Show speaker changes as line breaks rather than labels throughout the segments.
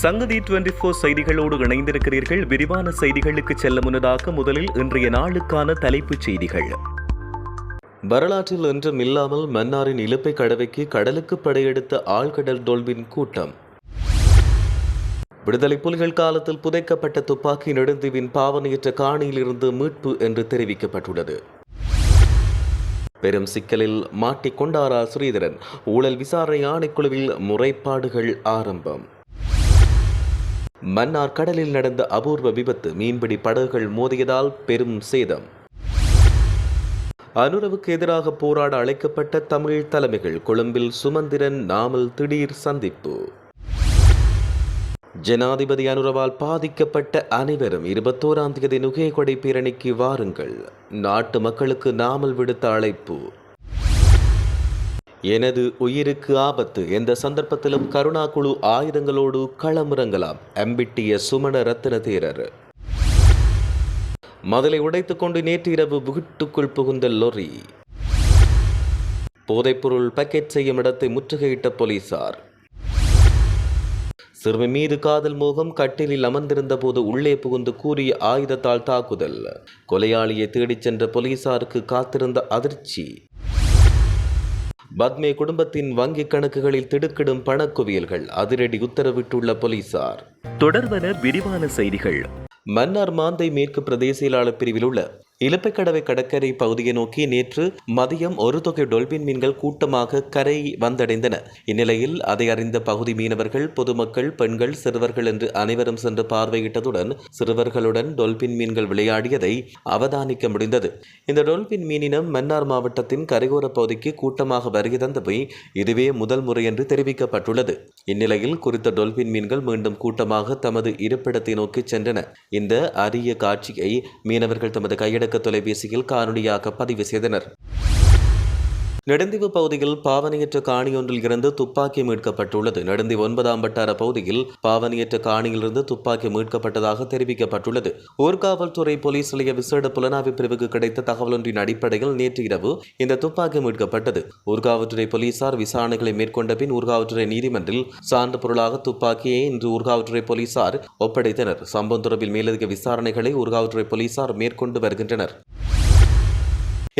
சங்கதி twenty four செய்திகளோடு இணைந்திருக்கிறீர்கள். விரிவான செய்திகளுக்கு செல்ல முன்னதாக முதலில் இன்றைய நாளுக்கான தலைப்புச் செய்திகள். வரலாற்றில் என்றும் இல்லாமல் மன்னாரின் இலுப்பை கடவைக்கு கடலுக்கு படையெடுத்த ஆழ்கடல் டொல்பின் கூட்டம். விடுதலை புலிகள் காலத்தில் புதைக்கப்பட்ட துப்பாக்கி நெடுந்தீவின் பாவனையற்ற காணியிலிருந்து மீட்பு என்று தெரிவிக்கப்பட்டுள்ளது. பெரும் சிக்கலில் மாட்டிக்கொண்டாரா ஸ்ரீதரன்? ஊழல் விசாரணை ஆணைக்குழுவில் முறைப்பாடுகள் ஆரம்பம். மன்னார் கடலில் நடந்த அபூர்வ விபத்து மீன்பிடி படகுகள் மோதியதால் பெரும் சேதம். அனுரவுக்கு எதிராக போராட அழைக்கப்பட்ட தமிழ் தலைமைகள் கொழும்பில் சுமந்திரன் நாமல் திடீர் சந்திப்பு. ஜனாதிபதி அனுரவால் பாதிக்கப்பட்ட அனைவரும் இருபத்தோராம் தேதி நுகேகொடை பேரணிக்கு வாருங்கள். நாட்டு மக்களுக்கு நாமல் விடுத்த அழைப்பு. எனது உயிருக்கு ஆபத்து. எந்த சந்தர்ப்பத்திலும் கருணா குழு ஆயுதங்களோடு களமிறங்கலாம். எம்பிட்டிய சுமண ரத்ன தேரர். மதலை உடைத்துக் கொண்டு நேற்று இரவு புகிட்டுக்குள் புகுந்த லொரி. போதைப்பொருள் பேக்கெட் செய்யும் இடத்தை முற்றுகையிட்ட போலீசார். சிறுமி மீது காதல் மோகம் கட்டிலில் அமர்ந்திருந்த போது உள்ளே புகுந்து கூறிய ஆயுதத்தால் தாக்குதல். கொலையாளியை தேடிச் சென்ற போலீசாருக்கு காத்திருந்த அதிர்ச்சி. பத்மே குடும்பத்தின் வங்கிக் கணக்குகளில் திடுக்கிடும் பணக்குவியல்கள் அதிரடி உத்தரவிட்டுள்ள போலீசார். தொடர்வன விரிவான செய்திகள். மன்னார் மாந்தை மேற்கு பிரதேச செயலாளர் பிரிவில் உள்ள இலப்பைக்கடவை கடற்கரை பகுதியை நோக்கி நேற்று மதியம் ஒரு தொகை டொல்பின் மீன்கள் கூட்டமாக கரை வந்தடைந்தன. இந்நிலையில் அதை அறிந்த பகுதி மீனவர்கள் பொதுமக்கள் பெண்கள் சிறுவர்கள் என்று அனைவரும் சென்று பார்வையிட்டதுடன் சிறுவர்களுடன் டொல்பின் மீன்கள் விளையாடியதை அவதானிக்க முடிந்தது. இந்த டொல்பின் மீனினம் மன்னார் மாவட்டத்தின் கரையோர பகுதிக்கு கூட்டமாக வருகை தந்தவை இதுவே முதல் முறை என்று தெரிவிக்கப்பட்டுள்ளது. இந்நிலையில் குறித்த டொல்பின் மீன்கள் மீண்டும் கூட்டமாக தமது இருப்பிடத்தை நோக்கி சென்றன. இந்த அரிய காட்சியை மீனவர்கள் தமது கையடக்க தொலைபேசியில் காணொலியாக பதிவு செய்தனர். நெடுந்தீவு பகுதியில் பாவனையற்ற காணியொன்றில் இருந்து துப்பாக்கி மீட்கப்பட்டுள்ளது. நெடுந்தீவு ஒன்பதாம் வட்டார பகுதியில் பாவனையற்ற காணியிலிருந்து துப்பாக்கி மீட்கப்பட்டதாக தெரிவிக்கப்பட்டுள்ளது. ஊர்காவல்துறை போலீஸ் நிலைய விசேட புலனாய்வு பிரிவுக்கு கிடைத்த தகவலொன்றின் அடிப்படையில் நேற்று இரவு இந்த துப்பாக்கி மீட்கப்பட்டது. ஊர்காவல்துறை போலீசார் விசாரணைகளை மேற்கொண்ட பின் ஊர்காவல்துறை நீதிமன்றில் சான்று பொருளாக துப்பாக்கியை இன்று ஊர்காவல்துறை போலீசார் ஒப்படைத்தனர். சம்பவம் தொடர்பில் மேலதிக விசாரணைகளை ஊர்காவல்துறை போலீசார் மேற்கொண்டு வருகின்றனர்.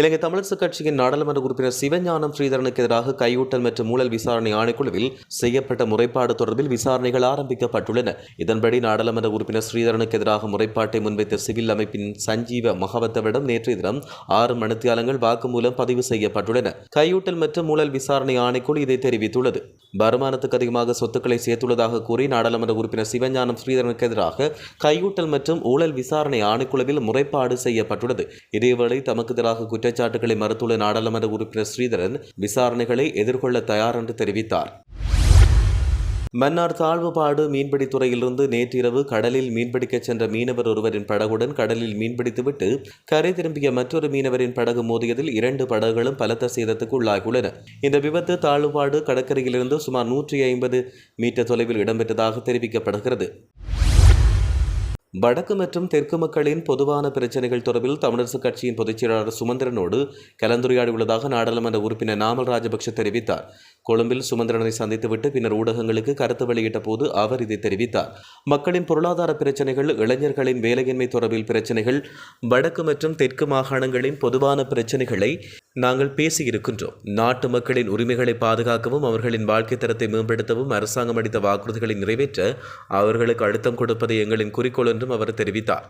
இலங்கை தமிழரசு கட்சியின் நாடாளுமன்ற உறுப்பினர் சிவஞானம் ஸ்ரீதரனுக்கு எதிராக கையூட்டல் மற்றும் ஊழல் விசாரணை ஆணைக்குழுவில் செய்யப்பட்ட முறைப்பாடு தொடர்பில் விசாரணைகள் ஆரம்பிக்கப்பட்டுள்ளன. இதன்படி நாடாளுமன்ற உறுப்பினர் ஸ்ரீதரனுக்கு எதிராக முறைப்பாட்டை முன்வைத்த சிவில் அமைப்பின் சஞ்சீவ மகவத்தவிடம் நேற்றைய தினம் ஆறு மணித்தியாலங்கள் வாக்குமூலம் பதிவு செய்யப்பட்டுள்ளன. கையூட்டல் மற்றும் ஊழல் விசாரணை ஆணைக்குழு இதை தெரிவித்துள்ளது. வருமானத்துக்கு அதிகமாக சொத்துக்களை சேர்த்துள்ளதாக கூறி நாடாளுமன்ற உறுப்பினர் சிவஞானம் ஸ்ரீதரனுக்கு எதிராக கையூட்டல் மற்றும் ஊழல் விசாரணை ஆணைக்குழுவில் முறைப்பாடு செய்யப்பட்டுள்ளது. இதேவேளை தமக்கு எதிராக குற்றச்சாட்டுகளை மறுத்துள்ள நாடாளுமன்ற உறுப்பினர் ஸ்ரீதரன் விசாரணைகளை எதிர்கொள்ள தயார் என்று தெரிவித்தார். மன்னார் தாழ்வுபாடு மீன்பிடி துறையிலிருந்து நேற்றிரவு கடலில் மீன்பிடிக்கச் சென்ற மீனவர் ஒருவரின் படகுடன் கடலில் மீன்பிடித்துவிட்டு கரை திரும்பிய மற்றொரு மீனவரின் படகு மோதியதில் இரண்டு படகுகளும் பலத்த சேதத்துக்கு உள்ளாகியுள்ளன. இந்த விபத்து தாழ்வுபாடு கடற்கரையிலிருந்து சுமார் நூற்றி ஐம்பது மீட்டர் தொலைவில் இடம்பெற்றதாக தெரிவிக்கப்படுகிறது. வடக்கு மற்றும் தெற்கு மக்களின் பொதுவான பிரச்சனைகள் தொடர்பில் தமிழரசுக் கட்சியின் பொதுச்செயலாளர் சுமந்திரனோடு கலந்துரையாடியுள்ளதாக நாடாளுமன்ற உறுப்பினர் நாமல் ராஜபக்ஷ தெரிவித்தார். கொழும்பில் சுமந்திரனை சந்தித்துவிட்டு பின்னர் ஊடகங்களுக்கு கருத்து வெளியிட்ட போது அவர் இதை தெரிவித்தார். மக்களின் பொருளாதார பிரச்சனைகள் இளைஞர்களின் வேலையின்மை தொடர்பில் பிரச்சனைகள் வடக்கு மற்றும் தெற்கு மாகாணங்களின் பொதுவான பிரச்சனைகளை நாங்கள் பேசியிருக்கின்றோம். நாட்டு மக்களின் உரிமைகளை பாதுகாக்கவும் அவர்களின் வாழ்க்கை தரத்தை மேம்படுத்தவும் அரசாங்கம் அளித்த வாக்குறுதிகளை நிறைவேற்ற அவர்களுக்கு அழுத்தம் கொடுப்பது எங்களின் குறிக்கோள் என்றும் அவர் தெரிவித்தார்.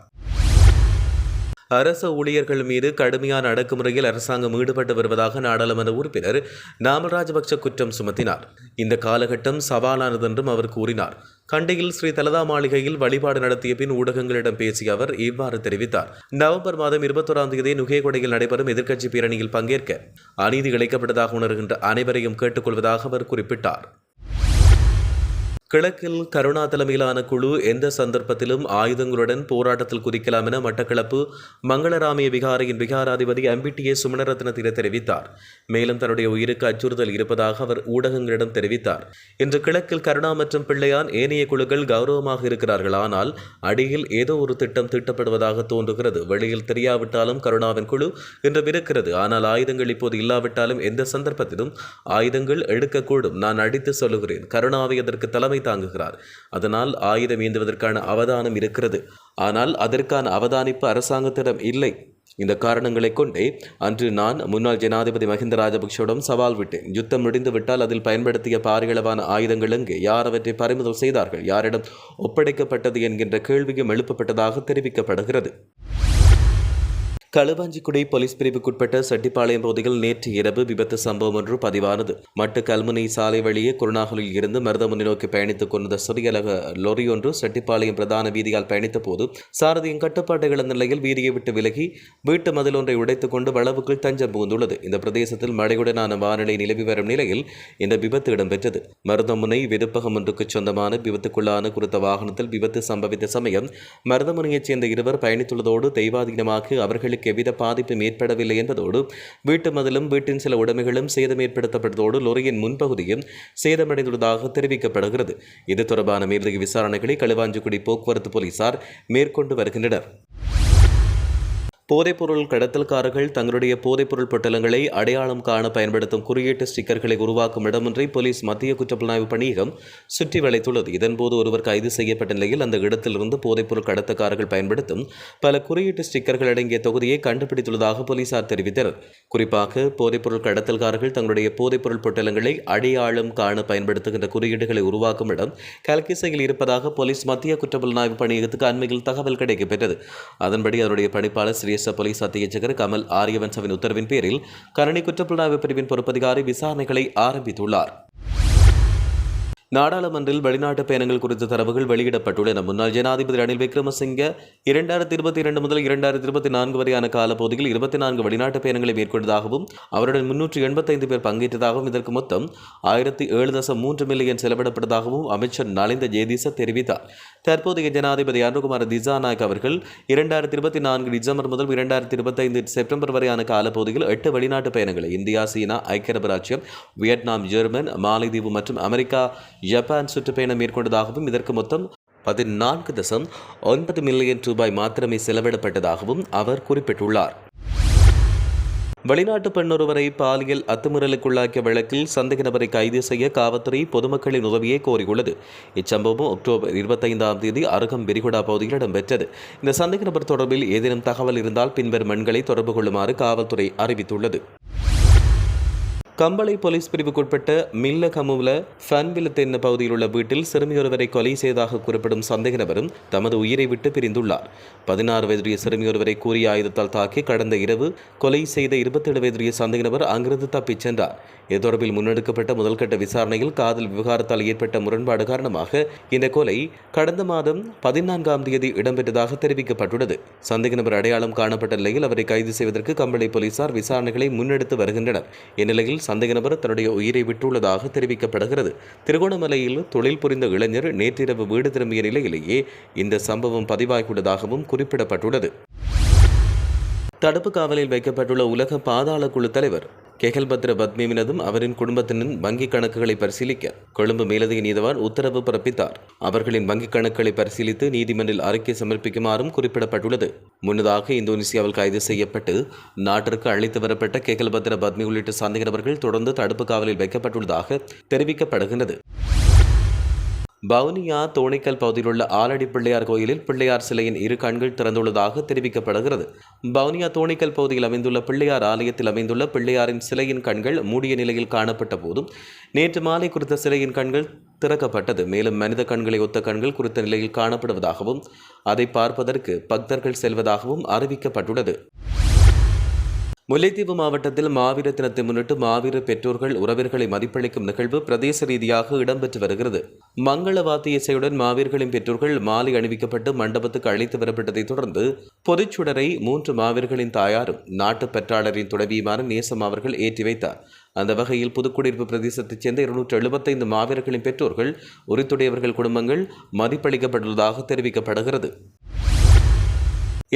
அரச ஊழியர்கள் மீது கடுமையான அடக்குமுறையில் அரசாங்கம் ஈடுபட்டு வருவதாக நாடாளுமன்ற உறுப்பினர் நாமல் ராஜபக்ச குற்றம் சுமத்தினார். இந்த காலகட்டம் சவாலானது என்றும் அவர் கூறினார். கண்டியில் ஸ்ரீ தலதா மாளிகையில் வழிபாடு நடத்திய பின் ஊடகங்களிடம் பேசிய அவர் இவ்வாறு தெரிவித்தார். நவம்பர் மாதம் இருபத்தோராம் தேதி நுகேகொடையில் நடைபெறும் எதிர்க்கட்சி பேரணியில் பங்கேற்க அநீதி இழைக்கப்பட்டதாக உணர்கின்ற அனைவரையும் கேட்டுக்கொள்வதாக அவர் குறிப்பிட்டார். கிழக்கில் கருணா தலைமையிலான குழு எந்த சந்தர்ப்பத்திலும் ஆயுதங்களுடன் போராட்டத்தில் குதிக்கலாம் என மட்டக்களப்பு மங்களராமிய விகாரையின் விகாராதிபதி எம்பிடிஏ சுமணரத்னத்திட தெரிவித்தார். மேலும் தன்னுடைய உயிருக்கு அச்சுறுத்தல் இருப்பதாக அவர் ஊடகங்களிடம் தெரிவித்தார். இன்று கிழக்கில் கருணா மற்றும் பிள்ளையான் ஏனைய குழுக்கள் கௌரவமாக இருக்கிறார்கள். ஆனால் அடியில் ஏதோ ஒரு திட்டம் தீட்டப்படுவதாக தோன்றுகிறது. வெளியில் தெரியாவிட்டாலும் கருணாவின் குழு இன்று இருக்கிறது ஆனால் ஆயுதங்கள் இப்போது இல்லாவிட்டாலும் எந்த சந்தர்ப்பத்திலும் ஆயுதங்கள் எடுக்கக்கூடும். நான் அடித்து சொல்லுகிறேன். கருணாவை அதற்கு தலைமை தாங்குகிறார். அதனால் ஆயுதம் ஏந்துவதற்கான அவதானம் இருக்கிறது. ஆனால் அதற்கான அவதானிப்பு அரசாங்கத்திடம் இல்லை. இந்த காரணங்களை கொண்டே அன்று நான் முன்னாள் ஜனாதிபதி மஹிந்த ராஜபக்ஷவிடம் சவால் விட்டேன். யுத்தம் முடிந்து விட்டால் அதில் பயன்படுத்திய பாரிகளவான ஆயுதங்கள் எங்கே? யார் அவற்றை பறிமுதல் செய்தார்கள்? யாரிடம் ஒப்படைக்கப்பட்டது என்கின்ற கேள்வியும் எழுப்பப்பட்டதாக தெரிவிக்கப்படுகிறது. களுவாஞ்சிக்குடி போலீஸ் பிரிவுக்குட்பட்ட செட்டிப்பாளையம் பகுதியில் நேற்று இரவு விபத்து சம்பவம் ஒன்று பதிவானது. மட்டு கல்முனை சாலை வழியே குருநாகலில் இருந்து மருதமுனை நோக்கி பயணித்துக் கொண்ட சிறியலக லொரி ஒன்று செட்டிப்பாளையம் பிரதான வீதியால் பயணித்த போது சாரதியின் கட்டுப்பாட்டை இழந்த நிலையில் வீதியை விட்டு விலகி வீட்டு மதில் ஒன்றை உடைத்துக் கொண்டு வளவுக்குள் தஞ்சம் புகுந்துள்ளது. இந்த பிரதேசத்தில் மழையுடனான வானிலை நிலவி வரும் நிலையில் இந்த விபத்து இடம்பெற்றது. மருதமுனை விருப்பகம் ஒன்றுக்கு சொந்தமான விபத்துக்குள்ளான குறித்த வாகனத்தில் விபத்து சம்பவித்த சமயம் மருதமுனையைச் சேர்ந்த இருவர் பயணித்துள்ளதோடு தெய்வாதீனமாக அவர்களுக்கு எவ்வித பாதிப்பும் ஏற்படவில்லை என்பதோடு வீட்டு மதிலும் வீட்டின் சில உடைமைகளும் சேதம் ஏற்படுத்தப்பட்டதோடு லொரியின் முன்பகுதியும் சேதமடைந்துள்ளதாக தெரிவிக்கப்படுகிறது. இது தொடர்பான மேலதிக விசாரணைகளை களுவாஞ்சிக்குடி போக்குவரத்து போலீசார் மேற்கொண்டு வருகின்றனர். போதைப்பொருள் கடத்தல்காரர்கள் தங்களுடைய போதைப்பொருள் பொட்டலங்களை அடையாளம் காண பயன்படுத்தும் குறியீட்டு ஸ்டிக்கர்களை உருவாக்கும் இடமொன்றை போலீஸ் மத்திய குற்றப்புலனாய்வு பணியகம் சுற்றி வளைத்துள்ளது. இதன்போது ஒருவர் கைது செய்யப்பட்ட நிலையில் அந்த இடத்திலிருந்து போதைப்பொருள் கடத்தக்காரர்கள் பயன்படுத்தும் பல குறியீட்டு ஸ்டிக்கர்கள் அடங்கிய தொகுதியை கண்டுபிடித்துள்ளதாக போலீசார் தெரிவித்தனர். குறிப்பாக போதைப்பொருள் கடத்தல்காரர்கள் தங்களுடைய போதைப்பொருள் பொட்டலங்களை அடையாளம் காண பயன்படுத்துகின்ற குறியீடுகளை உருவாக்கும் இடம் கல்கிசையில் இருப்பதாக போலீஸ் மத்திய குற்றப்புலனாய்வு பணியகத்துக்கு அண்மையில் தகவல் கிடைக்கப்பெற்றது. அதன்படி அவருடைய பணிப்பாளர் பிரதேச போலீஸ் அத்தியட்சகர் கமல் ஆரியவன்சவின் உத்தரவின் பேரில் கரணி குற்றப்புலனாய்வு பிரிவின் பொறுப்பதிகாரி விசாரணைகளை ஆரம்பித்துள்ளார். நாடாளுமன்றில் வெளிநாட்டு பயணங்கள் குறித்த தரவுகள் வெளியிடப்பட்டுள்ளன. முன்னாள் ஜனாதிபதி ரணில் விக்ரமசிங்க இரண்டாயிரத்தி இருபத்தி இரண்டு முதல் இரண்டாயிரத்தி இருபத்தி நான்கு வரையான காலப்பகுதியில் இருபத்தி நான்கு வெளிநாட்டு பயணங்களை மேற்கொண்டதாகவும் அவருடன் முன்னூற்றி எண்பத்தைந்து பேர் பங்கேற்றதாகவும் இதற்கு மொத்தம் ஆயிரத்தி ஏழு தசம் மூன்று மில்லியன் செலவிடப்பட்டதாகவும் அமைச்சர் நலிந்த ஜெயதீச தெரிவித்தார். தற்போதைய ஜனாதிபதி அனுகுமார் திசாநாயக் அவர்கள் இரண்டாயிரத்தி இருபத்தி நான்கு டிசம்பர் முதல் இரண்டாயிரத்தி இருபத்தைந்து செப்டம்பர் வரையான காலப்பகுதியில் எட்டு வெளிநாட்டு பயணங்களை இந்தியா சீனா ஐக்கிய அரபு ராஜ்யம் வியட்நாம் ஜெர்மன் மாலைதீவு மற்றும் அமெரிக்கா ஜப்பான் சுற்றுப்பயணம் மேற்கொண்டதாகவும் இதற்கு மொத்தம் பதினான்கு தசம் ஒன்பது மில்லியன் ரூபாய் மாத்திரமே செலவிடப்பட்டதாகவும் அவர் குறிப்பிட்டுள்ளார். வெளிநாட்டு பெண்ணொருவரை பாலியல் அத்துமீறலுக்குள்ளாக்கிய வழக்கில் சந்தேக நபரை கைது செய்ய காவல்துறை பொதுமக்களின் உதவியை கோரியுள்ளது. இச்சம்பவம் அக்டோபர் இருபத்தைந்தாம் தேதி அருகம் விரிகுடா பகுதியில் இடம்பெற்றது. இந்த சந்தேக நபர் தொடர்பில் ஏதேனும் தகவல் இருந்தால் பின்வரும் எண்களை தொடர்பு கொள்ளுமாறு காவல்துறை அறிவித்துள்ளது. கம்பளை போலீஸ் பிரிவுக்குட்பட்ட மில்லகமுல ஃபன்விலத்தென்ன பகுதியில் உள்ள வீட்டில் சிறுமியொருவரை கொலை செய்ததாக கூறப்படும் சந்தேக நபரும் தமது உயிரை விட்டு பிரிந்துள்ளார். பதினாறு வயதுடைய சிறுமியொருவரை கூறிய ஆயுதத்தால் தாக்கி கடந்த இரவு கொலை செய்த இருபத்தேழு வயதுடைய சந்தேக நபர் அங்கிருந்து தப்பிச் சென்றார். இது தொடர்பில் முன்னெடுக்கப்பட்ட முதல்கட்ட விசாரணையில் காதல் விவகாரத்தால் ஏற்பட்ட முரண்பாடு காரணமாக இந்த கொலை கடந்த மாதம் பதினான்காம் தேதி இடம்பெற்றதாக தெரிவிக்கப்பட்டுள்ளது. சந்தேக நபர் அடையாளம் காணப்பட்ட நிலையில் அவரை கைது செய்வதற்கு கம்பளை போலீசார் விசாரணைகளை முன்னெடுத்து வருகின்றனர். இந்நிலையில் சந்தேக நபர் தன்னுடைய உயிரை விட்டுள்ளதாக தெரிவிக்கப்படுகிறது. திருகோணமலையில் தொழில் புரிந்த இளைஞர் நேற்றிரவு வீடு திரும்பிய நிலையிலேயே இந்த சம்பவம் பதிவாகியுள்ளதாகவும் குறிப்பிடப்பட்டுள்ளது. தடுப்பு காவலில் வைக்கப்பட்டுள்ள உலக பாதாள குழு தலைவர் கெகல்பத்ர பத்மிவினதும் அவரின் குடும்பத்தினரின் வங்கிக் கணக்குகளை பரிசீலிக்க கொழும்பு மேலதிக நீதவான் உத்தரவு பிறப்பித்தார். அவர்களின் வங்கிக் கணக்குகளை பரிசீலித்து நீதிமன்றில் அறிக்கை சமர்ப்பிக்குமாறும் குறிப்பிடப்பட்டுள்ளது. முன்னதாக இந்தோனேசியாவில் கைது செய்யப்பட்டு நாட்டிற்கு அழைத்து வரப்பட்ட கெகல்பத்ர பத்மி உள்ளிட்ட சந்தேக நபர்கள் தொடர்ந்து தடுப்பு காவலில் வைக்கப்பட்டுள்ளதாக தெரிவிக்கப்படுகின்றது. வவுனியா தோணிக்கல் பகுதியில் உள்ள ஆலடி பிள்ளையார் கோயிலில் பிள்ளையார் சிலையின் இரு கண்கள் திறந்துள்ளதாக தெரிவிக்கப்படுகிறது. வவுனியா தோணிக்கல் பகுதியில் அமைந்துள்ள பிள்ளையார் ஆலயத்தில் அமைந்துள்ள பிள்ளையாரின் சிலையின் கண்கள் மூடிய நிலையில் காணப்பட்ட போதும் நேற்று மாலை குறித்த சிலையின் கண்கள் திறக்கப்பட்டது. மேலும் மனித கண்களை ஒத்த கண்கள் குறித்த நிலையில் காணப்படுவதாகவும் அதை பார்ப்பதற்கு பக்தர்கள் செல்வதாகவும் அறிவிக்கப்பட்டுள்ளது. முல்லைத்தீவு மாவட்டத்தில் மாவீர தினத்தை முன்னிட்டு மாவீர பெற்றோர்கள் உறவினர்களை மதிப்பளிக்கும் நிகழ்வு பிரதேச ரீதியாக இடம்பெற்று வருகிறது. மங்கள வாத்திய இசையுடன் மாவீரர்களின் பெற்றோர்கள் மாலை அணிவிக்கப்பட்டு மண்டபத்துக்கு அழைத்து வரப்பட்டதைத் தொடர்ந்து பொதுச்சுடரை மூன்று மாவீரர்களின் தாயாரும் நாட்டுப் பெற்றாளரின் துணைவியுமான நேசம் அவர்கள் ஏற்றி வைத்தார். அந்த வகையில் புதுக்குடியிருப்பு பிரதேசத்தைச் சேர்ந்த இருநூற்று எழுபத்தைந்து மாவீரர்களின் பெற்றோர்கள் உரித்துடையவர்கள் குடும்பங்கள் மதிப்பளிக்கப்பட்டுள்ளதாக தெரிவிக்கப்படுகிறது.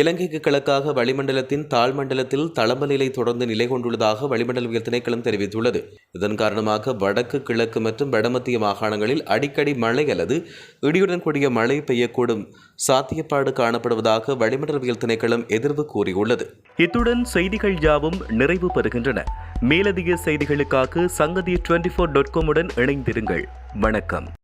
இலங்கைக்கு கிழக்காக வளிமண்டலத்தின் தாழ்மண்டலத்தில் தளம்ப நிலை தொடர்ந்து நிலை கொண்டுள்ளதாக வளிமண்டலவியல் திணைக்களம் தெரிவித்துள்ளது. இதன் காரணமாக வடக்கு கிழக்கு மற்றும் வடமத்திய மாகாணங்களில் அடிக்கடி மழை அல்லது இடியுடன் கூடிய மழை பெய்யக்கூடும் சாத்தியப்பாடு காணப்படுவதாக வளிமண்டலவியல் திணைக்களம் எதிர்வு கூறியுள்ளது.
இத்துடன் செய்திகள் யாவும் நிறைவு பெறுகின்றன. மேலதிக செய்திகளுக்காக சங்கதி டுவெண்டி ஃபோர் டாட் காமுடன் இணைந்திருங்கள். வணக்கம்.